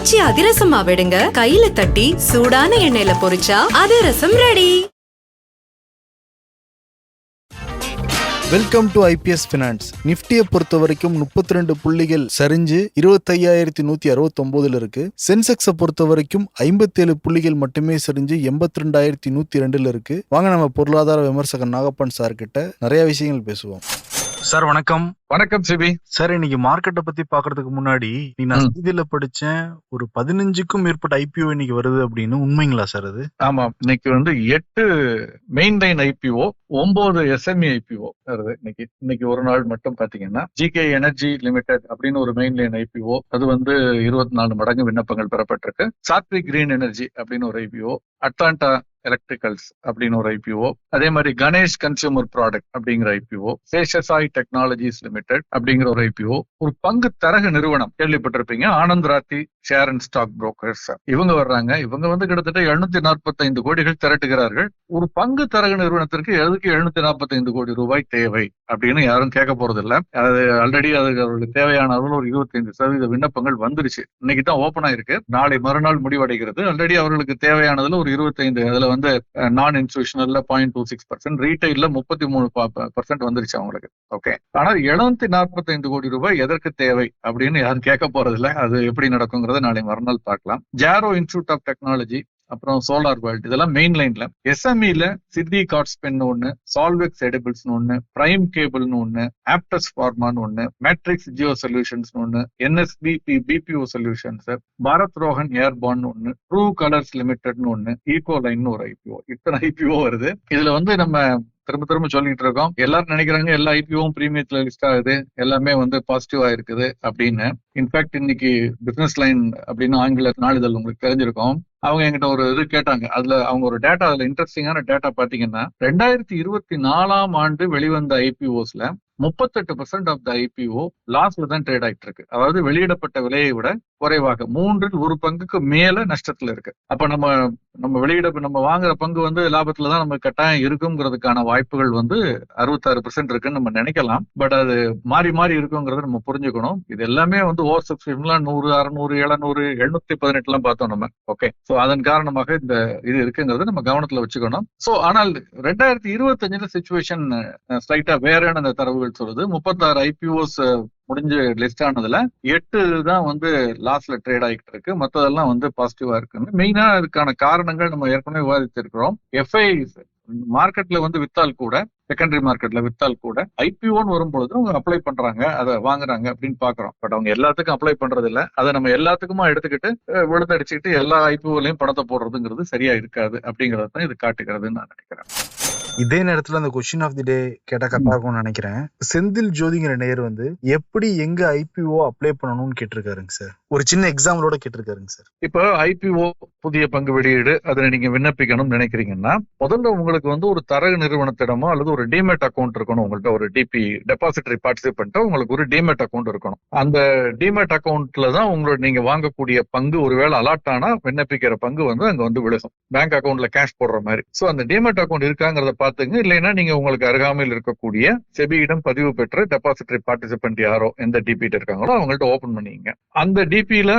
ஆச்சி அதிரசமா விடுங்க. கையில தட்டி சூடான எண்ணெயில பொரிச்சா adhirasam ready welcome to IPS Finance நிஃப்டியை பொறுத்த வரைக்கும் முப்பத்தி ரெண்டு புள்ளிகள் சரிஞ்சு இருபத்தையாயிரத்தி நூத்தி அறுபத்தொன்பதுல இருக்கு. சென்செக்ஸை பொறுத்த வரைக்கும் ஐம்பத்தேழு புள்ளிகள் மட்டுமே சரிஞ்சு எண்பத்தி ரெண்டாயிரத்தி நூத்தி ரெண்டுல இருக்கு. வாங்க நம்ம பொருளாதார விமர்சகர் நாகப்பன் சார் கிட்ட நிறைய விஷயங்கள் பேசுவோம். சார் வணக்கம். வணக்கம் சிபி. சார் இன்னைக்கு மார்க்கெட்டை பத்தி பாக்குறதுக்கு முன்னாடி நீ நான். செய்தியில படிச்சேன். ஒரு பதினஞ்சுக்கும் மேற்பட்ட ஐபிஓ இன்னைக்கு வருது அப்படின்னு. உண்மைங்களா சார் அது? ஆமா. இன்னைக்கு வந்து எட்டு மெயின் லைன் ஐபிஓ ஒன்பது எஸ்எம்இ ஐபிஓ வருது இன்னைக்கு. இன்னைக்கு ஒரு நாள் மட்டும் பாத்தீங்கன்னா ஜிகே எனர்ஜி லிமிடெட் அப்படின்னு ஒரு மெயின் லைன் ஐபிஓ அது வந்து இருபத்தி நாலு மடங்கு விண்ணப்பங்கள் பெறப்பட்டிருக்கு. சாத்விக் கிரீன் எனர்ஜி அப்படின்னு ஒரு ஐபிஓ அட்லாண்டா எலக்ட்ரிக்கல்ஸ் அப்படின்னு ஒரு ஐபிஓ அதே மாதிரி கணேஷ் கன்சியூமர் ப்ராடக்ட் அப்படிங்கிற ஐபிஓ சேஷசாய் டெக்னாலஜிஸ் லிமிடெட் அப்படிங்கிற ஒரு ஐபிஓ ஒரு பங்கு தரகு நிறுவனம். கேள்விப்பட்டிருப்பீங்க. Anand Rathi share and stock brokers இவங்க வர்றாங்க. இவங்க வந்து கிட்டத்தட்ட எழுநூத்தி நாற்பத்தைந்து கோடிகள் திரட்டுகிறார்கள். ஒரு பங்கு தரகு நிறுவனத்திற்கு எதுக்கு எழுநூத்தி நாற்பத்தைந்து கோடி ரூபாய் தேவை அப்படின்னு யாரும் கேட்க போறது இல்ல அது ஆல்ரெடி அதுக்கு அவர்களுக்கு தேவையான அளவில் ஒரு இருபத்தைந்து சதவீத விண்ணப்பங்கள் வந்துருச்சு. இன்னைக்கு தான் ஓபன் ஆயிருக்கு. நாளை மறுநாள் முடிவடைகிறது. ஆல்ரெடி அவர்களுக்கு தேவையானதுல ஒரு இருபத்தைந்து அதுல வந்து நான் இன்ஸ்டியூஷனல்ல பாயிண்ட் டூ சிக்ஸ் பர்சன்ட் ரீட்டைல்ல முப்பத்தி மூணு பர்சன்ட் வந்துருச்சு அவங்களுக்கு. ஓகே ஆனா எழுநூத்தி நாற்பத்தைந்து கோடி ரூபாய் எதற்கு தேவை அப்படின்னு யாரும் கேட்க போறது அது எப்படி நடக்குங்கிறத நாளை மறுநாள் பார்க்கலாம். ஜாரோ இன்ஸ்டியூட் ஆஃப் டெக்னாலஜி அப்புறம் சோலார் வேர்ல்ட் இதெல்லாம் மெயின் லைன்ல எஸ்எம்இல சித்தி கார்ட்ஸ் பென் ஒன்னு சால்வெக்ஸ் எடிபிள்ஸ் ஒன்னு பிரைம் கேபிள்னு ஒன்னு ஆப்டஸ் ஃபார்மான்னு ஒன்னு மேட்ரிக்ஸ் ஜியோ சொல்யூஷன்ஸ் ஒன்னு NSBP BPO Solutions Bharat Rohan Airborne ஒன்னு ட்ரூ கலர்ஸ் லிமிடெட்னு ஒன்னு ஈகோ லைன் ஒரு ஐபிஓ இத்தனை ஐபிஓ வருது. இதுல வந்து நம்ம திரும்ப திரும்ப சொல்லிட்டு இருக்கோம். எல்லாரும் நினைக்கிறாங்க எல்லா ஐபிஓவும் பிரீமியத்துல லிஸ்ட் ஆகுது. எல்லாமே வந்து பாசிட்டிவா இருக்குது அப்படின்னு. இன்ஃபேக்ட் இன்னைக்கு பிசினஸ் லைன் அப்படின்னு ஆங்கில நாளிதழ் உங்களுக்கு தெரிஞ்சிருக்கும். அவங்க என்கிட்ட ஒரு இது கேட்டாங்க. அதுல அவங்க ஒரு டேட்டா அதுல இன்ட்ரெஸ்டிங்கான டேட்டா பாத்தீங்கன்னா ரெண்டாயிரத்தி இருபத்தி நாலாம் ஆண்டு வெளிவந்த ஐபிஓஸ்ல முப்பத்தெட்டு பர்சன்ட் ஆஃப் த ஐபிஓ லாஸ்ல தான் ட்ரேட் ஆகிட்டு இருக்கு அதாவது வெளியிடப்பட்ட விலையை விட குறைவாக. மூன்றில் ஒரு பங்குக்கு மேல நஷ்டத்துல இருக்கு. அப்ப நம்ம நம்ம வெளியிட நம்ம வாங்குற பங்கு வந்து லாபத்துல தான் நம்ம கட்டாயம் இருக்குங்கிறதுக்கான வாய்ப்புகள் வந்து அறுபத்தாறு பெர்சென்ட் இருக்குன்னு நம்ம நினைக்கலாம். பட் அது மாறி மாறி இருக்குங்கிறத நம்ம புரிஞ்சுக்கணும். இது எல்லாமே வந்து ஓவர் சப்ஸ்கிரிப்ஷன்லாம் நூறு அறுநூறு எழுநூறு எழுநூத்தி பதினெட்டு எல்லாம் பார்த்தோம் நம்ம. ஓகே. சோ அதன் காரணமாக இந்த இது இருக்குங்கிறத நம்ம கவனத்துல வச்சுக்கணும். சோ ஆனால் ரெண்டாயிரத்தி இருபத்தஞ்சுல சுச்சுவேஷன் ஸ்லைட்டா வேறன்னு அந்த தரவுகள் சொல்லுது. முப்பத்தாறு ஐபிஓஸ் முடிஞ்சு லிஸ்ட் ஆனதுல எட்டு தான் வந்து லாஸ்ட்ல ட்ரேட் ஆகிட்டு இருக்கு. மற்றதெல்லாம் வந்து பாசிட்டிவா இருக்குன்னு. மெயினா அதுக்கான காரணங்கள் நம்ம ஏற்கனவே விவாதித்திருக்கிறோம். எஃப்ஐ மார்க்கெட்ல வந்து வித்தால் கூட செகண்டரி மார்க்கெட்ல வித்தால் கூட ஐபிஓன்னு வரும்பொழுது அவங்க அப்ளை பண்றாங்க. அதை வாங்குறாங்க அப்படின்னு பாக்குறோம். பட் அவங்க எல்லாத்துக்கும் அப்ளை பண்றது இல்ல அதை நம்ம எல்லாத்துக்குமா எடுத்துக்கிட்டு விழுந்தடிச்சுக்கிட்டு எல்லா ஐபிஓலையும் பணத்தை போடுறதுங்கிறது சரியா இருக்காது அப்படிங்கறத தான் இது காட்டுகிறதுன்னு நான் நினைக்கிறேன். இதே நேரத்துல அந்த கொஸ்டின் ஆஃப் தி டே கேட்டா கரெக்டா இருக்கும்னு நினைக்கிறேன். செந்தில் ஜோதிங்கிற நேயர் வந்து எப்படி எங்க ஐபிஓ அப்ளை பண்ணணும்னு கேட்டிருக்காருங்க சார் ஒரு சின்ன எக்ஸாம்பிளோட கேட்டிருக்காருங்க சார் இப்போ ஐபிஓ புதிய பங்கு வெளியீடு அதை நீங்க விண்ணப்பிக்கணும்னு நினைக்கிறீங்கன்னா முதல்ல உங்களுக்கு வந்து ஒரு தரகு நிறுவனத்திடமோ அல்லது ஒரு டிமேட் அக்கௌண்ட் இருக்கணும். உங்கள்ட்ட ஒரு டிபி டெபாசிட்டரி பார்ட்டிசிபென்ட்டோ உங்களுக்கு ஒரு டிமேட் அக்கௌண்ட் இருக்கணும். அந்த டிமேட் அக்கௌண்ட்ல தான் உங்களோட நீங்க வாங்கக்கூடிய பங்கு ஒருவேளை அலாட் ஆனா விண்ணப்பிக்கிற பங்கு வந்து அங்க வந்து விழுகும். பேங்க் அக்கௌண்ட்ல கேஷ் போடுற மாதிரி. சோ அந்த டிமேட் அக்கௌண்ட் இருக்காங்கிறத பாத்துங்க இல்லைன்னா நீங்க உங்களுக்கு அருகாமையில் இருக்கக்கூடிய செபியிடம் பதிவு பெற்ற டெபாசிட்டரி பார்ட்டிசிபென்ட் யாரோ எந்த டிபிட்ட இருக்காங்களோ அவங்கள்ட்ட ஓபன் பண்ணிங்க. அந்த டிபியில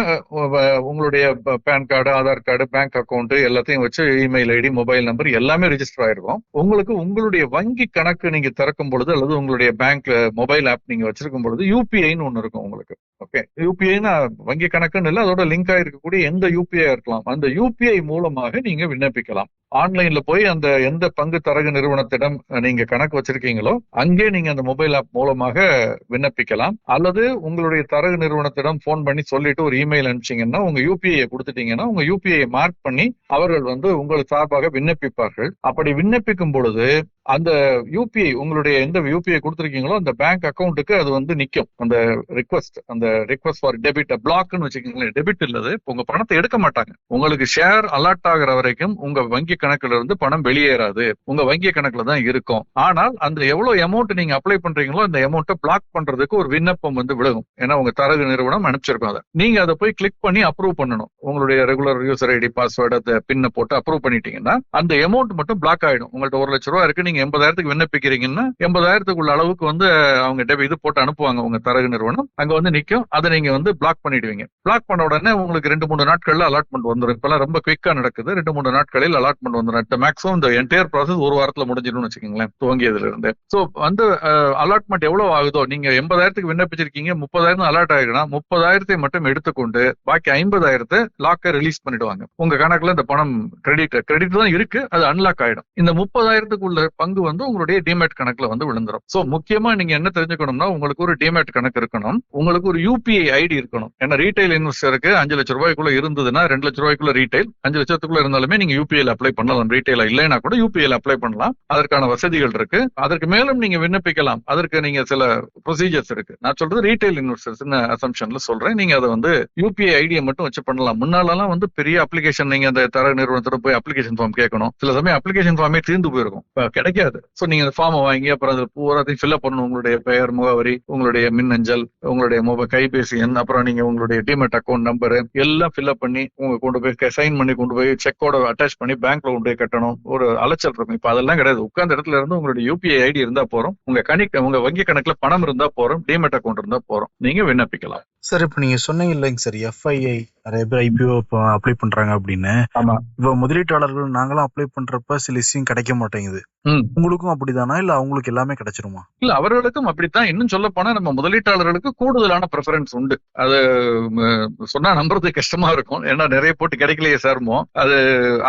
உங்களுடைய PAN card Aadhaar card bank account எல்லாத்தையும் வச்சு இமெயில் ஐடி மொபைல் நம்பர் எல்லாமே ரிஜிஸ்டர் ஆயிருக்கும். உங்களுக்கு உங்களுடைய வங்கி கணக்கு நீங்க திறக்கும் பொழுது அல்லது உங்களுடைய பேங்க் மொபைல் ஆப் நீங்க வச்சிருக்கும் பொழுது யூபிஐன்னு ஒன்னு இருக்கும் உங்களுக்கு. ஓகே யூபிஐனா வங்கி கணக்குன்னு இல்லை அதோட லிங்க் ஆயிருக்கக்கூடிய எந்த யூபிஐ இருக்கலாம். அந்த யூபிஐ மூலமாக நீங்க விண்ணப்பிக்கலாம். ஆன்லைன்ல போய் அந்த எந்த பங்கு தரகு நிறுவனத்திடம் நீங்க கணக்கு வச்சிருக்கீங்களோ அங்கே நீங்க அந்த மொபைல் ஆப் மூலமாக விண்ணப்பிக்கலாம். அல்லது உங்களுடைய தரகு நிறுவனத்திடம் போன் பண்ணி சொல்லிட்டு ஒரு இமெயில் அனுப்பிச்சீங்கன்னா உங்க யூபிஐ கொடுத்துட்டீங்கன்னா உங்க யூபிஐ மார்க் பண்ணி அவர்கள் வந்து உங்கள் சார்பாக விண்ணப்பிப்பார்கள். அப்படி விண்ணப்பிக்கும் பொழுது அந்த யூபிஐ உங்களுடைய எந்த யூபிஐ கொடுத்துருக்கீங்களோ அந்த பேங்க் அக்கௌண்ட்டுக்கு அது வந்து நிக்கும். அந்த ரிக்வஸ்ட் அந்த ரிக்வஸ்ட் ஃபார் டெபிட் பிளாக்னு வச்சுக்கோங்களேன். டெபிட் இல்லது. உங்க பணத்தை எடுக்க மாட்டாங்க. உங்களுக்கு ஷேர் அலர்ட் ஆகிற வரைக்கும் உங்க வங்கி கணக்குல இருந்து பணம் வெளியேறாது. உங்க வங்கி கணக்குல தான் இருக்கும். ஆனால் அந்த எவ்வளவு அமௌண்ட் நீங்க அப்ளை பண்றீங்களோ அந்த அமௌண்ட்டை பிளாக் பண்றதுக்கு ஒரு விண்ணப்பம் வந்து விழுகும். ஏன்னா உங்க தரகு நிறுவனம் அனுப்பிச்சிருக்கும் அதை. நீங்க அதை போய் கிளிக் பண்ணி அப்ரூவ் பண்ணணும். உங்களுடைய ரெகுலர் யூசர் ஐடி பாஸ்வேர்டு அந்த பின்னை போட்டு அப்ரூவ் பண்ணிட்டீங்கன்னா அந்த அமௌண்ட் மட்டும் பிளாக் ஆயிடும். உங்கள்ட்ட ஒரு லட்ச ரூபா இருக்கு நீங்க எண்பதாயிரத்துக்கு விண்ணப்பிக்கிறீங்கன்னா எண்பதாயிரத்துக்குள்ள அளவுக்கு வந்து அவங்க இது போட்டு அனுப்புவாங்க உங்க தரகு நிறுவனம். அங்க வந்து நிக்கும். அதை நீங்க வந்து பிளாக் பண்ணிடுவீங்க. பிளாக் பண்ண உடனே உங்களுக்கு ரெண்டு மூணு நாட்கள்ல அலாட்மெண்ட் வந்துடும் இப்பெல்லாம் ரொம்ப குவிக்கா நடக்குது. ரெண்டு மூணு நாட்களில் அலாட்மெண்ட் வந்துடும் மேக்ஸிமம் இந்த என்டையர் ப்ராசஸ் ஒரு வாரத்துல முடிஞ்சிடும்னு வச்சுக்கோங்களேன் துவங்கியதுல இருந்து சோ வந்து அலாட்மெண்ட் எவ்வளவு ஆகுதோ நீங்க எண்பதாயிரத்துக்கு விண்ணப்பிச்சிருக்கீங்க முப்பதாயிரம் அலாட் ஆயிருக்குன்னா முப்பதாயிரத்தை மட்டும் எடுத்துக்கொண்டு பாக்கி ஐம்பதாயிரத்தை லாக்க ரிலீஸ் பண்ணிடுவாங்க. உங்க கணக்குல இந்த பணம் கிரெடிட் கிரெடிட் தான் இருக்கு. அது அன்லாக் ஆயிடும். இந்த முப்பதாயிரத்துக்குள்ள பங்கு வந்து உங்களுடைய டிமேட் கணக்குல வந்து விழுந்துரும். சோ முக்கியமா நீங்க என்ன தெரிஞ்சுக்கணும்னா உங்களுக்கு ஒரு டிமேட் கணக்கு இருக்கணும். உங்களுக்கு ஒரு யூபிஐ ஐடி இருக்கணும். ஏன்னா ரீட்டைல் இன்வெஸ்டருக்கு அஞ்சு லட்சம் ரூபாய்க்குள்ள இருந்ததுன்னா ரெண்டு லட்சம் ரூபாய்க்குள்ள ரீட்டைல் அஞ்சு லட்சத்துக்குள்ள இருந்தாலுமே நீங்க யூபிஐல அப்ளை பண்ணலாம். ரீட்டைல இல்லைன்னா கூட யூபிஐல அப்ளை பண்ணலாம். அதற்கான வசதிகள் இருக்கு. அதற்கு மேலும் நீங்க விண்ணப்பிக்கலாம். அதற்கு நீங்க சில ப்ரொசீஜர்ஸ் இருக்கு. நான் சொல்றது ரீட்டைல் இன்வெஸ்டர்ஸ் அசம்ஷன்ல சொல்றேன். நீங்க அதை வந்து யூபிஐ ஐடியை மட்டும் வச்சு பண்ணலாம். முன்னாலலாம் வந்து பெரிய அப்ளிகேஷன் நீங்க அந்த தர நிறுவனத்தோட போய் அப்ளிகேஷன் ஃபார்ம் கேட்கணும். சில சமயம் அப்ளிகேஷன் ஃபார்மே தீர்ந்து போயிருக்கும். கிடை கிடைக்காது. ஸோ நீங்க அந்த ஃபார்மை வாங்கி அப்புறம் அது பூராத்தையும் ஃபில்அப் பண்ணணும். உங்களுடைய பெயர் முகவரி உங்களுடைய மின்னஞ்சல் உங்களுடைய மொபைல் கைபேசி எண் அப்புறம் நீங்க உங்களுடைய டிமெட் அக்கௌண்ட் நம்பர் எல்லாம் ஃபில்அப் பண்ணி உங்க கொண்டு போய் சைன் பண்ணி கொண்டு போய் செக்கோட அட்டாச் பண்ணி பேங்க்ல கொண்டு போய் கட்டணும். ஒரு அலைச்சல் இருக்கும். இப்ப அதெல்லாம் கிடையாது. உட்கார்ந்த இடத்துல இருந்து உங்களுடைய யூபிஐ ஐடி இருந்தா போறோம். உங்க கணக்கு உங்க வங்கி கணக்குல பணம் இருந்தா போறோம். டிமெட் அக்கௌண்ட் இருந்தா போறோம். நீங்க விண்ணப்பிக்கலாம். சார் இப்போ நீங்க சொன்னீங்க இல்லைங்க சார் எஃப்ஐஐ நிறைய பேர் ஐபிஓ இப்போ அப்ளை பண்றாங்க அப்படின்னு. ஆமா. இப்போ முதலீட்டாளர்கள் நாங்களாம் அப்ளை பண்றப்ப சில விஷயம் கிடைக்க மாட்டேங்குது. உங்களுக்கும் அப்படிதானா? இல்ல அவங்களுக்கு எல்லாமே கிடைச்சிருமா? இல்ல அவர்களுக்கும் அப்படித்தான். இன்னும் சொல்ல போனா நம்ம முதலீட்டாளர்களுக்கு கூடுதலான ப்ரிஃபரன்ஸ் உண்டு. அது சொன்னா நம்புறது கஷ்டமா இருக்கும். ஏன்னா நிறைய போட்டு கிடைக்கலையே சார்மோ அது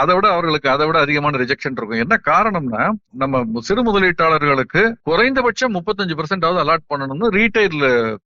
அதை விட அவர்களுக்கு அதை விட அதிகமான ரிஜெக்ஷன் இருக்கும். என்ன காரணம்னா நம்ம சிறு முதலீட்டாளர்களுக்கு குறைந்தபட்சம் முப்பத்தஞ்சு பெர்சென்டாவது அலாட் பண்ணணும்னு ரீட்டைல்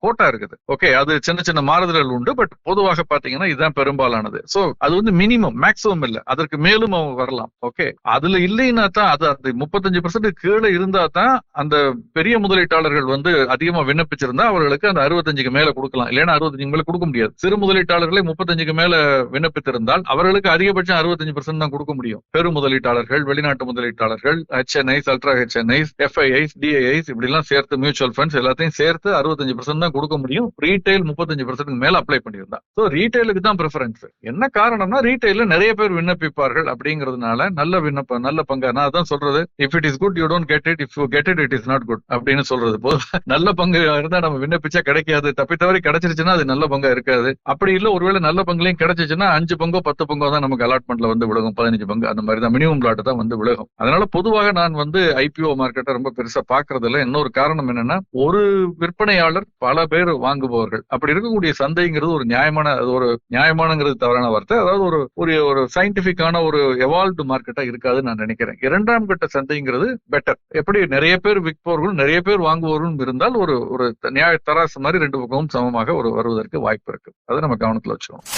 கோட்டா இருக்குது. ஓகே அது சின்ன சின்ன மாறுதல்கள் உண்டு பட் பொதுவாக பாத்தீங்கன்னா இதுதான் பெரும்பாலானது. சோ அது வந்து மினிமம் மேக்சிமம் இல்ல. அதற்கு மேலும் அவங்க வரலாம். ஓகே அதுல இல்லைன்னா தான் அது அந்த முப்பத்தஞ்சு பெர்சென்ட் கீழே இருந்தா தான் அந்த பெரிய முதலீட்டாளர்கள் வந்து அதிகமா விண்ணப்பிச்சிருந்தா அவர்களுக்கு அந்த அறுபத்தஞ்சுக்கு மேல கொடுக்கலாம். இல்லைன்னா அறுபத்தஞ்சுக்கு மேல கொடுக்க முடியாது. சிறு முதலீட்டாளர்களை முப்பத்தஞ்சுக்கு மேல விண்ணப்பித்திருந்தால் அவர்களுக்கு அதிகபட்சம் அறுபத்தஞ்சு பெர்சென்ட் தான் கொடுக்க முடியும். பெரு முதலீட்டாளர்கள் வெளிநாட்டு முதலீட்டாளர்கள் HNIs ultra HNIs FIIs DIIs இப்படி எல்லாம் சேர்த்து மியூச்சுவல் ஃபண்ட்ஸ் எல்லாத்தையும் சேர்த்து அறுபத்தஞ்சு பெர்சென்ட் தான் கொடுக்க முடியும். ரீட்டைல் முப்பத்தி முப்பத்தஞ்சு பர்சன்ட் மேல அப்ளை பண்ணியிருந்தா. ஸோ ரீட்டைலுக்கு தான் ப்ரிஃபரன்ஸ் என்ன காரணம்னா ரீட்டைல நிறைய பேர் விண்ணப்பிப்பார்கள் அப்படிங்கிறதுனால நல்ல விண்ணப்பம் நல்ல பங்கு. நான் அதான் சொல்றது if it is good you don't get it if you get it it is not good அப்படின்னு சொல்றது போது நல்ல பங்கு இருந்தா நம்ம விண்ணப்பிச்சா கிடைக்காது. தப்பி தவறி கிடைச்சிருச்சுன்னா அது நல்ல பங்கா இருக்காது. அப்படி இல்லை ஒருவேளை நல்ல பங்குலையும் கிடைச்சிச்சுன்னா அஞ்சு பங்கோ பத்து பங்கோ தான் நமக்கு அலாட்மெண்ட்ல வந்து விலகும் பதினஞ்சு பங்கு அந்த மாதிரி தான் மினிமம் லாட் தான் வந்து விலகும் அதனால பொதுவாக நான் வந்து ஐபிஓ மார்க்கெட்டை ரொம்ப பெருசா பாக்குறதுல இன்னொரு காரணம் என்னன்னா ஒரு விற்பனையாளர் பல பேர் வாங்குபவர்கள். அப்படி இருக்கக்கூடிய சந்தைங்கிறது ஒரு நியாயமான அது ஒரு நியாயமானங்கிறது தவறான வார்த்தை. அதாவது ஒரு ஒரு ஒரு சயின்டிபிக்கான ஒரு எவால்வ்டு மார்க்கெட்டா இருக்காதுன்னு நான் நினைக்கிறேன். இரண்டாம் கட்ட சந்தைங்கிறது பெட்டர் எப்படி நிறைய பேர் விற்பவர்களும் நிறைய பேர் வாங்குவோர்களும் இருந்தால் ஒரு ஒரு நியாய தராசு மாதிரி ரெண்டு பக்கமும் சமமாக ஒரு வருவதற்கு வாய்ப்பு இருக்கு. அதை நம்ம கவனத்துல வச்சுக்கணும்.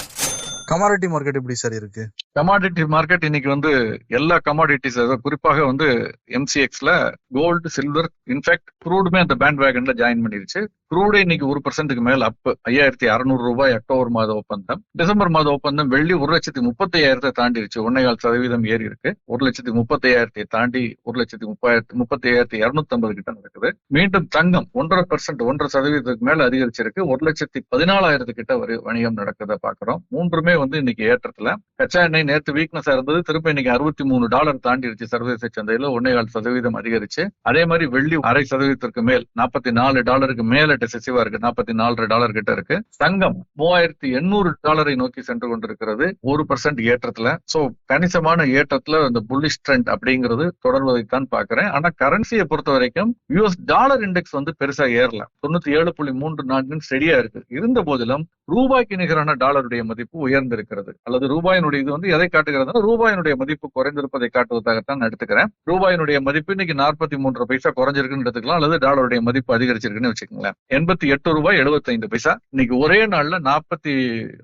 கமாடிட்டி மார்க்கெட் எப்படி சார் இருக்கு? கமாடிட்டி மார்க்கெட் இன்னைக்கு வந்து எல்லா கமாடிட்டிஸ் குறிப்பாக வந்து எம்சிஎக்ஸ்ல கோல்டு சில்வர் இன்ஃபேக்ட் குரூடுமே அந்த பேண்ட் வேகன்ல ஜாயின் பண்ணிருச்சு. க்ரூடே இன்னைக்கு ஒரு பர்சன்ட்டுக்கு மேல அப் ஐயாயிரத்தி அறுநூறு ரூபாய் அக்டோபர் மாத ஒப்பந்தம். டிசம்பர் மாத ஒப்பந்தம் வெள்ளி ஒரு லட்சத்தி முப்பத்தையாயிரத்தை தாண்டிருச்சு. ஒன்னேகால் சதவீதம் ஏறி இருக்கு. ஒரு லட்சத்தி முப்பத்தையாயிரத்தை தாண்டி ஒரு லட்சத்தி முப்பாயிரத்தி முப்பத்தி ஐயாயிரத்தி இருநூத்தி ஐம்பது கிட்ட நடக்குது. மீண்டும் தங்கம் ஒன்றரை பர்சன்ட் ஒன்றரை சதவீதத்துக்கு மேல அதிகரிச்சிருக்கு. ஒரு லட்சத்தி பதினாலாயிரத்து கிட்ட ஒரு வணிகம் நடக்கிறத பாக்குறோம் மூன்றுமே வந்து இன்னைக்கு ஏற்றத்துல. கச்சா எண்ணெய் நேற்று வீக்னஸா இருந்தது. திரும்ப இன்னைக்கு அறுபத்தி மூணு டாலர் தாண்டிடுச்சு சர்வதேச சந்தையில. ஒன்னே கால் சதவீதம் அதிகரிச்சு. அதே மாதிரி வெள்ளி அரை சதவீதத்திற்கு மேல் நாற்பத்தி நாலு டாலருக்கு மேல டெசிசிவா இருக்கு. நாற்பத்தி நாலு டாலர் கிட்ட இருக்கு. தங்கம் மூவாயிரத்தி எண்ணூறு டாலரை நோக்கி சென்று கொண்டிருக்கிறது. ஒரு பர்சன்ட் ஏற்றத்துல. சோ கணிசமான ஏற்றத்துல இந்த புல்லிஷ் ட்ரெண்ட் அப்படிங்கிறது தொடர்வதைத்தான் பாக்குறேன் ஆனா கரன்சியை பொறுத்த வரைக்கும் யூஎஸ் டாலர் இண்டெக்ஸ் வந்து பெருசா ஏறல. தொண்ணூத்தி ஏழு புள்ளி மூன்று நான்கு ஸ்டெடியா இருக்கு. இருந்த போதிலும் ரூபாய்க்கு நிகரான டாலருடைய மதிப்பு உயர்ந்து குறைந்திருக்கிறது. அல்லது ரூபாயினுடைய இது வந்து எதை காட்டுகிறதுனா ரூபாயினுடைய மதிப்பு குறைந்திருப்பதை காட்டுவதாகத்தான் நான் எடுத்துக்கிறேன். ரூபாயினுடைய மதிப்பு இன்னைக்கு நாற்பத்தி மூன்று பைசா குறைஞ்சிருக்குன்னு எடுத்துக்கலாம். அல்லது டாலருடைய மதிப்பு அதிகரிச்சிருக்குன்னு வச்சுக்கோங்களேன். எண்பத்தி எட்டு ரூபாய் எழுபத்தைந்து பைசா. இன்னைக்கு ஒரே நாள்ல நாற்பத்தி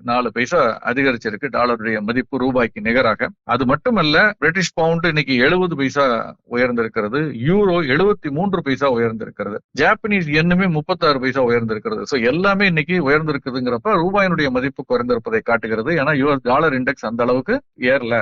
நாலு பைசா அதிகரிச்சிருக்கு டாலருடைய மதிப்பு ரூபாய்க்கு நிகராக. அது மட்டுமல்ல பிரிட்டிஷ் பவுண்ட் இன்னைக்கு எழுபது பைசா உயர்ந்திருக்கிறது. யூரோ எழுபத்தி மூன்று பைசா உயர்ந்திருக்கிறது. ஜாப்பனீஸ் எண்ணுமே முப்பத்தாறு பைசா உயர்ந்திருக்கிறது. ஸோ எல்லாமே இன்னைக்கு உயர்ந்திருக்குதுங்கிறப்ப ரூபாயினுடைய மதிப்பு குறைந்திருப்பதை காட்டுகிறது. ஏன்னா யூஎஸ் டாலர் இண்டெக்ஸ் அந்த அளவுக்கு ஏறல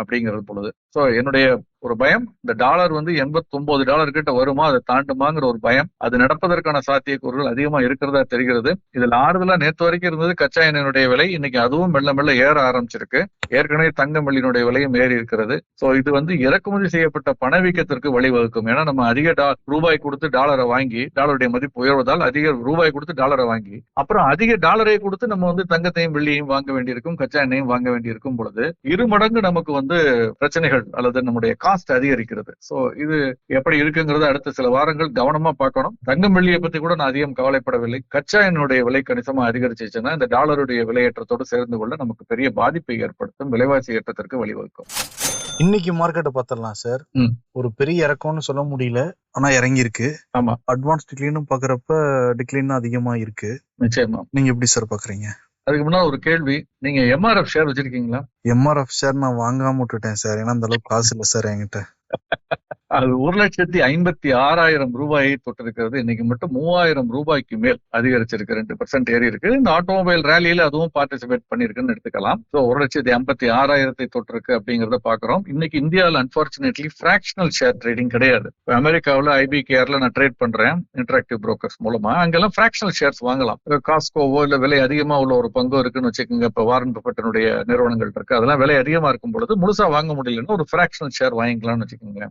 அப்படிங்கிறது பொழுது. சோ என்னுடைய ஒரு பயம். இந்த டாலர் வந்து எண்பத்தி ஒன்பது டாலர் கிட்ட வருமா அதை தாண்டுமாங்கிற ஒரு பயம். அது நடப்பதற்கான சாத்தியக்கூறுகள் அதிகமா இருக்கிறதா தெரிகிறது. இதுல ஆறுதலா நேத்து வரைக்கும் இருந்தது கச்சா எண்ணெயினுடைய விலை. இன்னைக்கு அதுவும் மெல்ல மெல்ல ஏற ஆரம்பிச்சிருக்கு. ஏற்கனவே தங்கம் மல்லினுடைய விலையும் ஏறி இருக்கிறது. சோ இது வந்து இறக்குமதி செய்யப்பட்ட பணவீக்கத்திற்கு வழிவகுக்கும். ஏன்னா நம்ம அதிக ரூபாய் கொடுத்து டாலரை வாங்கி டாலருடைய மதிப்பு உயர்வதால் அதிக ரூபாய் கொடுத்து டாலரை வாங்கி அப்புறம் அதிக டாலரை கொடுத்து நம்ம வந்து தங்கத்தையும் வெள்ளியையும் வாங்க வேண்டியிருக்கும் கச்சா எண்ணெயும் வாங்க வேண்டியிருக்கும் பொழுது இரு மடங்கு நமக்கு வந்து பிரச்சனைகள் அல்லது நம்முடைய காஸ்ட் அதிகரிக்கிறது. சோ இது எப்படி இருக்குங்கிறத அடுத்த சில வாரங்கள் கவனமா பார்க்கணும். தங்கம் வெள்ளியை பத்தி கூட நான் அதிகம் கவலைப்படவில்லை. கச்சா எண்ணெயுடைய விலை கணிசமா அதிகரிச்சிச்சுன்னா இந்த டாலருடைய விலையேற்றத்தோடு சேர்ந்து கொள்ள நமக்கு பெரிய பாதிப்பை ஏற்படுத்தும் விலைவாசி ஏற்றத்திற்கு வழிவகுக்கும். இன்னைக்கு மார்க்கெட்டை பார்த்துடலாம் சார். ஒரு பெரிய இறக்கம்னு சொல்ல முடியல ஆனா இறங்கி இருக்கு ஆமா. அட்வான்ஸ் டிக்ளைனும் பாக்குறப்ப டிக்ளைன் அதிகமா இருக்கு. நிச்சயமா. நீங்க எப்படி சார் பாக்குறீங்க அதுக்கு முன்னாடி ஒரு கேள்வி. நீங்க எம்ஆர்எஃப் ஷேர் வச்சிருக்கீங்களா? எம்ஆர்எஃப் ஷேர் நான் வாங்காம விட்டுட்டேன் சார். ஏன்னா அந்த அளவுக்கு காசு இல்ல சார் என்கிட்ட. அது ஒரு லட்சத்தி ஐம்பத்தி ஆறாயிரம் ரூபாயை தொட்டிருக்கிறது. இன்னைக்கு மட்டும் மூவாயிரம் ரூபாய்க்கு மேல் அதிகரிச்சிருக்கு. ரெண்டு பர்சன்ட் ஏறி இருக்கு. இந்த ஆட்டோமொபைல் ரேலியில அதுவும் பார்ட்டிசிபேட் பண்ணிருக்குன்னு எடுத்துக்கலாம். ஸோ ஒரு லட்சத்தி ஐம்பத்தி ஆறாயிரத்தை தொட்டிருக்கு அப்படிங்கறத பாக்குறோம். இன்னைக்கு இந்தியாவில் அன்பார்ச்சுனேட்லி ஃபிராக்ஷனல் ஷேர் ட்ரேடிங் கிடையாது. இப்ப அமெரிக்காவில் ஐபிகேஆர்ல நான் ட்ரேட் பண்றேன். இன்டராக்டிவ் புரோக்கர்ஸ் மூலமா. அங்கெல்லாம் ஃபிராக்ஷனல் ஷேர்ஸ் வாங்கலாம். காஸ்கோவோ இல்ல விலை அதிகமா உள்ள ஒரு பங்கோ இருக்குன்னு வச்சுக்கோங்க. இப்ப வாரன் பஃபட்டனுடைய நிறுவனங்கள் இருக்கு. அதெல்லாம் விலை அதிகமா இருக்கும் பொழுது முழுசா வாங்க முடியலன்னா ஒரு ஃபிராக்ஷனல் ஷேர் வாங்கிக்கலாம்னு வச்சுக்கோங்க.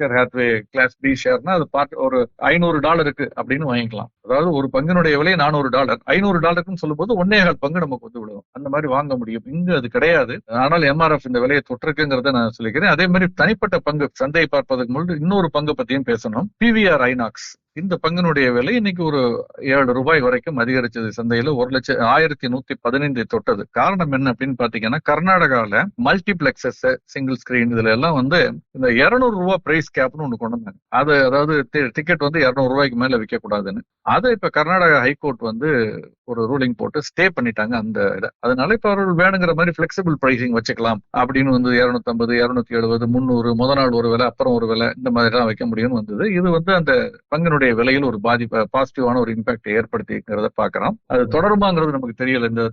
பெர்க்ஷர் ஹேத்வே கிளாஸ் பி ஷேர்னா அது பார்ட் ஒரு ஐநூறு டாலருக்கு அப்படின்னு வாங்கிக்கலாம். அதாவது ஒரு பங்கினுடைய விலை நானூறு டாலர் ஐநூறு டாலருக்குன்னு சொல்லும்போது ஒன்னே கால் பங்கு நமக்கு வந்து விடும் அந்த மாதிரி வாங்க முடியும். இங்கு அது கிடையாது. ஆனால் எம்ஆர்எஃப் இந்த விலையை தொற்றுக்குங்கிறத நான் சொல்லிக்கிறேன். அதே மாதிரி தனிப்பட்ட பங்கு சந்தையை பார்ப்பதற்கு முன்பு இன்னொரு பங்கு பத்தியும் பேசணும். பிவிஆர் ஐநாக்ஸ் இந்த பங்கினுடைய விலை இன்னைக்கு ஒரு ஏழு ரூபாய் வரைக்கும் அதிகரிச்சது. சந்தையில ஒரு லட்சம் ஆயிரத்தி நூத்தி பதினைந்து தொட்டது. காரணம் என்ன அப்படின்னு பாத்தீங்கன்னா கர்நாடகாவில மல்டிபிளெக்சஸ் சிங்கிள் ஸ்கிரீன் இதுல எல்லாம் வந்து இந்த இருநூறு ரூபாய் பிரைஸ் கேப்னு ஒண்ணு கொண்டு வந்தாங்க. அது அதாவது டிக்கெட் வந்து இருநூறு ரூபாய்க்கு மேல விற்க கூடாதுன்னு அதை இப்ப கர்நாடகா ஹைகோர்ட் வந்து ஒரு ரூலிங் போட்டு ஸ்டே பண்ணிட்டாங்க அந்த இதை. அதனால இப்ப அவர்கள் வேணுங்கிற மாதிரி பிளெக்சிபிள் பிரைசிங் வச்சுக்கலாம். அப்படின்னு வந்து இருநூத்தி ஐம்பது இருநூத்தி எழுபது முந்நூறு முத நாள் ஒரு விலை அப்புறம் ஒரு விலை இந்த மாதிரி எல்லாம் வைக்க முடியும்னு வந்தது. இது வந்து அந்த பங்கினுடைய விலையில் ஒரு பாதிப்பு பாசிட்டிவான ஒரு இம்பாக்ட் ஏற்படுத்திங்கிறத பாக்குறோம் அது தொடருமாங்கிறது நமக்கு தெரியல. இந்த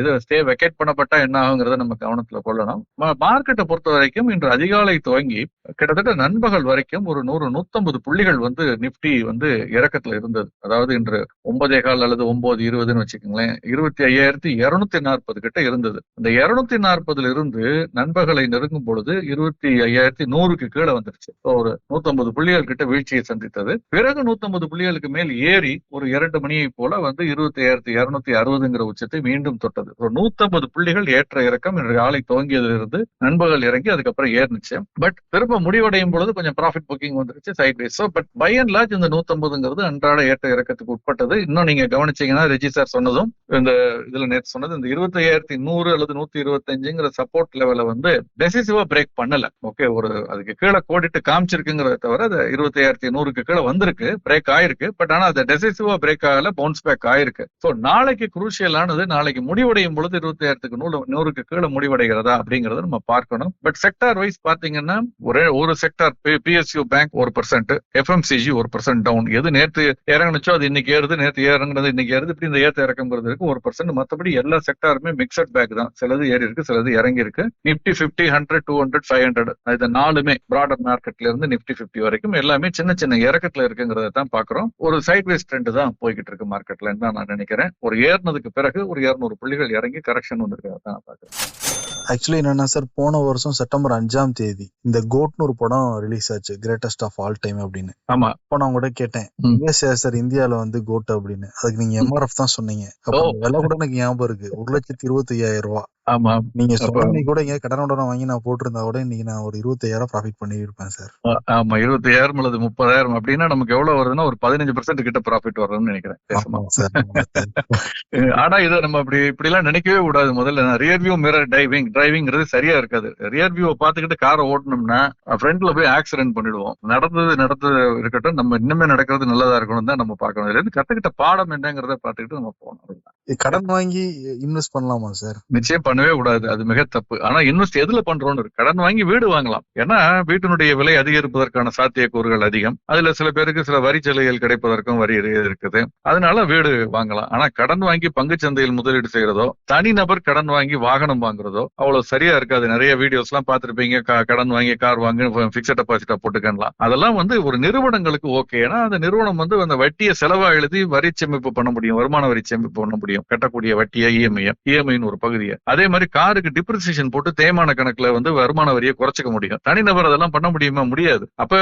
இது ஸ்டே வெக்கேட் பண்ணப்பட்டா என்ன ஆகுங்கிறத நம்ம கவனத்துல கொள்ளணும் மார்க்கெட்டை பொறுத்த வரைக்கும் இன்று அதிகாலை துவங்கி கிட்டத்தட்ட நண்பகல் வரைக்கும் ஒரு நூறு நூத்தம்பது புள்ளிகள் வந்து நிப்டி வந்து இறக்கத்துல இருந்தது. அதாவது இன்று ஒன்பதே கால் அல்லது ஒன்பது இருபதுன்னு வச்சுக்கோங்களேன். இருபத்தி ஐயாயிரத்தி இருநூத்தி நாற்பது கிட்ட இருந்தது. இந்த இருநூத்தி நாற்பதுல இருந்து நண்பர்களை நெருங்கும் பொழுது இருபத்தி ஐயாயிரத்தி நூறுக்கு கீழே வந்துருச்சு. ஒரு நூத்தம்பது புள்ளிகள் கிட்ட வீழ்ச்சியை சந்தித்தது. பிறகு நூத்தம்பது புள்ளிகளுக்கு மேல் ஏறி ஒரு இரண்டு மணியை போல வந்து இருபத்தி ஐயாயிரத்தி இருநூத்தி அறுபதுங்கிற உச்சத்தை மீண்டும் தொட்டது. ஒரு நூத்தம்பது புள்ளிகள் ஏற்ற இறக்கம் இன்று காலை துவங்கியதிலிருந்து நண்பர்கள் இறங்கி அதுக்கப்புறம் ஏறினுச்சு. பட் திரும்ப முடிவடையும் பொழுது கொஞ்சம் ப்ராஃபிட் புக்கிங் வந்துருச்சு side wise so but by and large இந்த நூத்தம்பதுங்கிறது அன்றாட ஏற்ற இறக்கத்துக்கு உட்பட்டது. இன்னும் நீங்க கவனிச்சீங்கன்னா ரெஜிஸ்டர் சொன்னதும் இந்த இதுல நேற்று சொன்னது இந்த இருபத்தி ஐயாயிரத்தி நூறு அல்லது நூத்தி இருபத்தஞ்சுங்கிற சப்போர்ட் லெவலை வந்து டெசிசிவா பிரேக் பண்ணல. ஓகே ஒரு அதுக்கு கீழே கோடிட்டு காமிச்சிருக்குங்கிறத தவிர அது இருபத்தி ஐயாயிரத்தி நூறுக்கு கீழே வந்திருக்கு பிரேக் ஆயிருக்கு. பட் ஆனா அது டெசிசிவா பிரேக் ஆகல பவுன்ஸ் பேக் ஆயிருக்கு. ஸோ நாளைக்கு குரூஷியலானது நாளைக்கு முடிவடையும் பொழுது இருபத்தி ஆயிரத்துக்கு நூறு நூறுக்கு கீழே முடிவடைகிறதா அப்படிங்கறத நம்ம பார்க்கணும். பட் செக்டார் வைஸ் பாத்தீங்கன்னா ஒரே ஒரு செக்டார் பிஎஸ்யூ பேங்க் ஒரு பர்சன்ட் எஃப்எம்சிஜி ஒரு பர்சன்ட் டவுன் எது நேற்று இறங்குனுச்சோ அது இன்னைக்கு ஏறுது நேற்று இறங்குனது இன்னைக்கு ஏறுது இப்படி இந்த ஏற்ற இறக்கங்கிறது இருக்கு ஒரு பர்சன்ட் மத்தபடி எல்லா செக்டாருமே மிக்சட் பேக் தான். சிலது ஏறி இருக்கு சிலது இறங்கி இருக்கு. Nifty fifty hundred two hundred five hundred இது நாலுமே ப்ராடர் மார்க்கெட்ல இருந்து நிப்டி பிப்டி வரைக்கும் எல்லாமே சின்ன சின்ன இறக்கத்துல இருக்குங்கிறத தான் பாக்குறோம். ஒரு சைட் வைஸ் ட்ரெண்ட் தான் போய்கிட்டு இருக்கு மார்க்கெட்ல தான் நான் நினைக்கிறேன். ஒரு ஏறினதுக்கு பிறகு ஒரு இருநூறு புள்ளிகள் இறங்கி கரெக்ஷன் வந்திருக்கிறத தான் நான் பாக்குறேன். ஆக்சுவலி என்னன்னா சார் போன வருஷம் செப்டம்பர் அஞ்சாம் தேதி இந்த கோட்னு ஒரு படம் ரிலீஸ் ஆச்சு. கிரேட்டஸ்ட் ஆஃப் ஆல் டைம் அப்படின்னு. ஆமா. அப்போ நான் கூட கேட்டேன். எங்க சார் சார் இந்தியால வந்து கோட் அப்படின்னு? அதுக்கு நீங்க எம்ஆர்எஃப் தான் சொன்னீங்க. அப்ப விலை கூட எனக்கு ஞாபகம் இருக்கு. ஒரு லட்சத்தி இருபத்தி ஐயாயிரம் ரூபாய் ஆமா. நீங்க சொன்ன கூட இங்க கடன் உடனே வாங்கி நான் போட்டிருந்தா கூட இன்னைக்கு நான் ஒரு இருபத்தையாயிரம் ப்ராஃபிட் பண்ணி இருப்பேன் சார் ஆமா. இருபத்தி ஐயாயிரம் அல்லது முப்பதாயிரம் அப்படின்னா நமக்கு எவ்வளவு வருதுன்னா ஒரு பதினஞ்சு பர்சன்ட் கிட்ட ப்ராஃபிட் வரும்னு நினைக்கிறேன். ஆனா இதை நம்ம அப்படி இப்படி எல்லாம் நினைக்கவே கூடாது. முதல்ல ரியர் வியூ மிரர் டிரைவிங் டிரைவிங்கிறது சரியா இருக்காது. ரியர் வியூவை பார்த்துக்கிட்டு காரை ஓட்டணும்னா ஃப்ரண்ட்ல போய் ஆக்சிடென்ட் பண்ணிடுவோம். நடந்தது நடந்தது இருக்கட்டும். நம்ம இன்னுமே நடக்கிறது நல்லதா இருக்கணும் தான் நம்ம பார்க்கணும். இதுல இருந்து கத்துக்கிட்ட பாடம் என்னங்கிறத பார்த்துக்கிட்டு நம்ம போகணும். கடன் வாங்கி இன்வெஸ்ட் பண்ணலாமா சார் நிச்சயம் பண்ணவே கூடாது. அது மிக தப்பு. ஆனா இன்வெஸ்ட் எதுல பண்றோம்னு இருக்கு. கடன் வாங்கி வீடு வாங்கலாம். ஏன்னா வீட்டினுடைய விலை அதிகரிப்பதற்கான சாத்தியக்கூறுகள் அதிகம். அதுல சில பேருக்கு சில வரி சலுகைகள் கிடைப்பதற்கும் வரி இருக்குது. அதனால வீடு வாங்கலாம். ஆனா கடன் வாங்கி பங்கு சந்தையில் முதலீடு செய்யறதோ தனிநபர் கடன் வாங்கி வாகனம் வாங்குறதோ அவ்வளவு சரியா இருக்காது. நிறைய வீடியோஸ் எல்லாம் பார்த்திருப்பீங்க. கடன் வாங்கி கார் வாங்கி பிக்சட் டெபாசிட்டா போட்டுக்கலாம் அதெல்லாம் வந்து ஒரு நிறுவனங்களுக்கு ஓகே ஏன்னா அந்த நிறுவனம் வந்து அந்த வட்டியை செலவா எழுதி வரி சேமிப்பு பண்ண முடியும். வருமான வரி சேமிப்பு பண்ண முடியும். கட்டக்கூடிய வட்டியை இஎம்ஐ இஎம்ஐன்னு ஒரு பகுதியை. அதே அதே மாதிரி காருக்கு டிப்ரிசியேஷன் போட்டு தேய்மான கணக்குல வந்து வருமான வரியை குறைச்சிக்க முடியும். தனிநபர் அதெல்லாம் பண்ண முடியுமா? முடியாது. அப்ப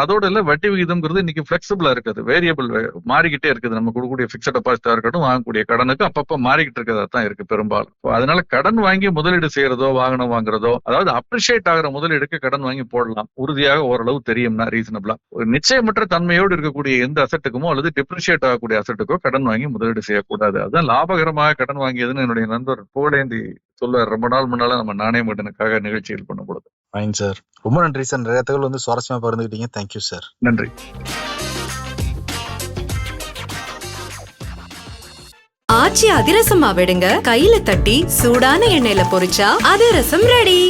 அதோட இல்ல வட்டி விகிதம்ங்கிறது இன்னைக்கு பிளெக்சிபிளா இருக்குது. வேரியபிள் மாறிக்கிட்டே இருக்குது. நம்ம கொடுக்கக்கூடிய பிக்சட் டெபாசிட்டா இருக்கட்டும் வாங்கக்கூடிய கடனுக்கு அப்பப்ப மாறிக்கிட்டு இருக்கிறதா தான் இருக்கு பெரும்பாலும். அதனால கடன் வாங்கி முதலீடு செய்யறதோ வாகனம் வாங்குறதோ அதாவது அப்ரிஷியேட் ஆகிற முதலீடுக்கு கடன் வாங்கி போடலாம். உறுதியாக ஓரளவு தெரியும்னா ரீசனபிளா ஒரு நிச்சயமற்ற தன்மையோடு இருக்கக்கூடிய எந்த அசட்டுக்குமோ அல்லது டிப்ரிஷியேட் ஆகக்கூடிய அசட்டுக்கோ கடன் வாங்கி முதலீடு செய்யக்கூடாது. அதுதான் லாபகரமாக கடன் வாங்கியதுன்னு என்னுடைய நண்பர் புகழேந்தி சொல்ல ரொம்ப நாள் முன்னால நம்ம நாணய மட்டனுக்காக நிகழ்ச்சிகள் பண்ணும் பொழுது ஃபைன் சார் ரொம்ப நன்றி சார் நிறைய தகவல் வந்து சுவாரஸ்யமா பகிர்ந்துக்கிட்டீங்க தேங்க்யூ சார் நன்றி. ஆச்சி அதிரசமா விடுங்க கையில தட்டி சூடான எண்ணெயில பொரிச்சா அதிரசம் ரெடி